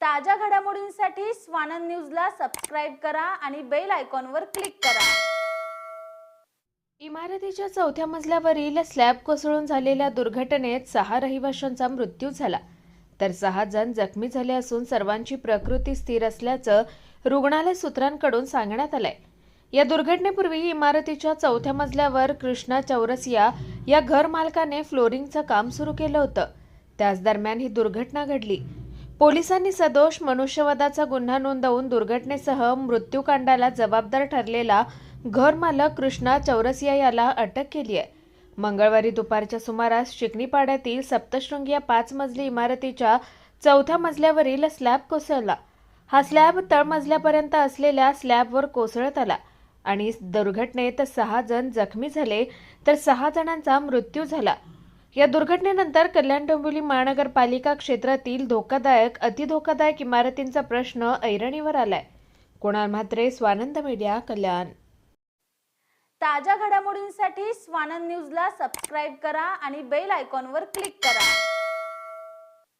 ताज्या घडामोडींसाठी स्वानंद न्यूजला सबस्क्राईब करा आणि बेल आयकॉनवर क्लिक करा. इमारतीच्या चौथ्या मजल्यावरील स्लॅब कोसळून झालेल्या दुर्घटनेत सहा रहिवाशांचा मृत्यू झाला. तर सहा जण जखमी झाले असून सर्वांची प्रकृती स्थिर असल्याचं रुग्णालय सूत्रांकडून सांगण्यात आलंय. या दुर्घटनेपूर्वी इमारतीच्या चौथ्या मजल्यावर कृष्णा चौरसिया या घर मालकाने फ्लोरिंगचं काम सुरू केलं होतं. त्याच दरम्यान ही दुर्घटना घडली. पोलिसांनी सदोष मनुष्यवधाचा गुन्हा नोंदवून दुर्घटनेसह मृत्यूकांडाला जबाबदार ठरलेला घरमालक कृष्णा चौरसिया याला अटक केली आहे. मंगळवारी दुपारच्या सुमारास चिकणीपाड्यातील सप्तशृंगी या पाच मजली इमारतीच्या चौथ्या मजल्यावरील स्लॅब कोसळला. हा स्लॅब तळमजल्यापर्यंत असलेल्या स्लॅबवर कोसळत आला आणि दुर्घटनेत सहा जण जखमी झाले तर सहा जणांचा मृत्यू झाला. या दुर्घटनेनंतर कल्याण डोंबिवली महानगरपालिका क्षेत्रातील धोकादायक अतिधोकादायक इमारतींचा प्रश्न ऐरणीवर आलाय. कुणाल म्हात्रे स्वानंद मीडिया कल्याण. ताज्या घडामोडींसाठी स्वानंद न्यूजला सबस्क्राईब करा आणि बेल आयकॉनवर क्लिक करा.